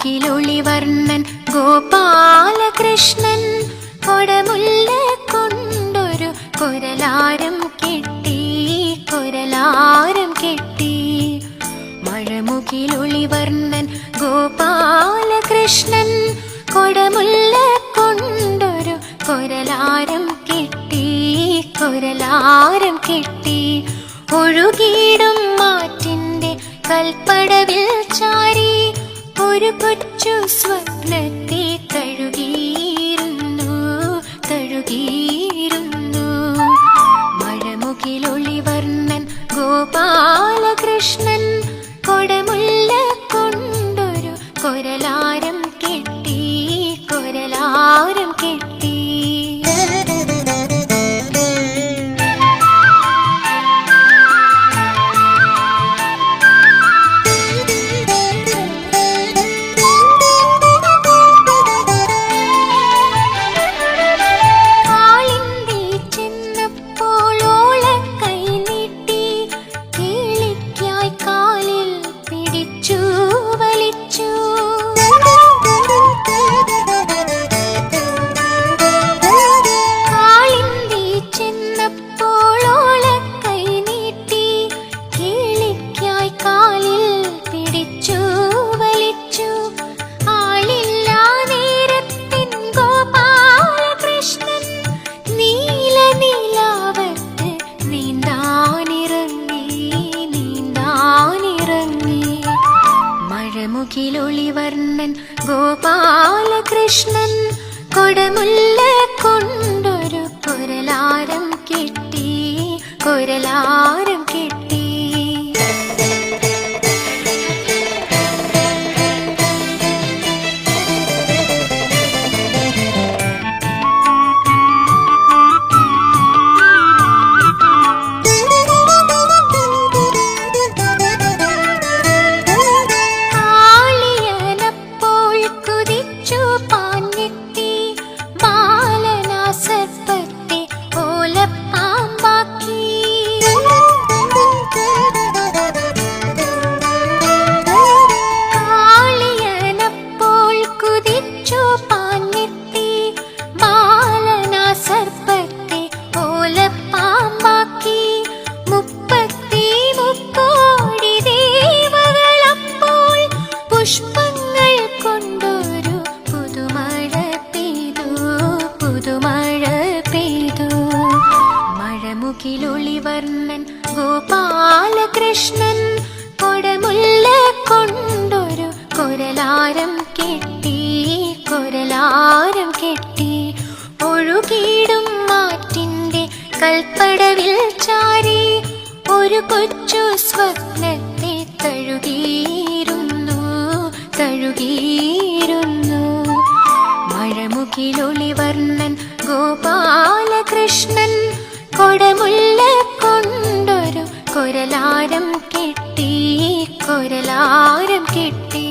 മഴമുകിലൊളിവർണൻ ഗോപാലകൃഷ്ണൻ കൊടമുല്ല കൊണ്ടൊരു കൊരലാരം കെട്ടി കൊരലാരം കെട്ടി. മഴമുകിലൊളിവർണൻ ഗോപാലകൃഷ്ണൻ കൊടമുല്ല കൊണ്ടൊരു കൊരലാരം കെട്ടി കൊരലാരം കെട്ടി. ഒഴുകിയിടും മാറ്റിന്റെ കൽപ്പടവിൽ ചാരി ഒരു കൊച്ചു സ്വപ്നത്തെ തഴുകിയിരുന്നു തഴുകിയിരുന്നു. മഴമുകിലൊളിവർണൻ ഗോപാലകൃഷ്ണൻ കൊടമുല്ല മഴമുകിലൊളിവർണൻ ഗോപാലകൃഷ്ണൻ കൊടമുല്ല കൊണ്ടൊരു കൊരലാരം കിട്ടി. കൊരലാരം മഴമുകിലൊളിവർണൻ ഗോപാലകൃഷ്ണൻ കൊടമുല്ല കൊണ്ടൊരു കൊരലാരം കെട്ടി കൊരലാരം കെട്ടി. ഒഴുകിയിടും മാറ്റിന്റെ കൽപ്പടവിൽ ചാരി ഒരു കൊച്ചു സ്വപ്നത്തെ തഴുകിയിരുന്നു തഴുകിയിരുന്നു. മഴമുകിലൊളിവർണൻ ഗോപാലകൃഷ്ണൻ കൊടമുല്ല കൊണ്ടൊരു കൊരലാരം കിട്ടി കൊരലാരം കെട്ടി.